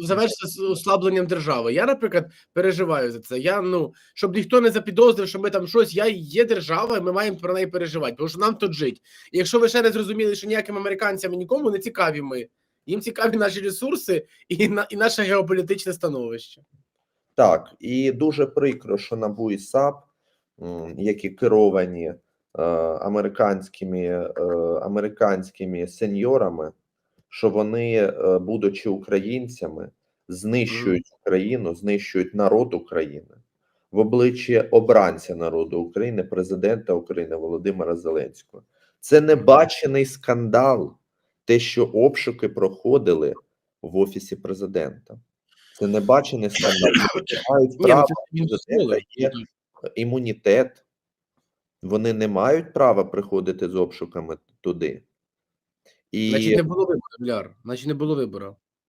завершиться, з ослабленням держави. Я, наприклад, переживаю за це. Я ну щоб ніхто не запідозрив, що ми там щось. Я є держава, і ми маємо про неї переживати, тому що нам тут жить. І якщо ви ще не зрозуміли, що ніяким американцям нікому не цікаві ми. Їм цікаві наші ресурси і на і наше геополітичне становище. Так, і дуже прикро, що НАБУ і САП, які керовані е, американськими, е, американськими сеньорами, що вони, е, будучи українцями, знищують Україну, знищують народ України в обличчі обранця народу України, президента України Володимира Зеленського. Це небачений скандал, те, що обшуки проходили в офісі президента. Це небачений скандал. Мають ну, право є імунітет. Вони не мають права приходити з обшуками туди. І Значить, не було вибору, Ляр. Значить, не було вибору.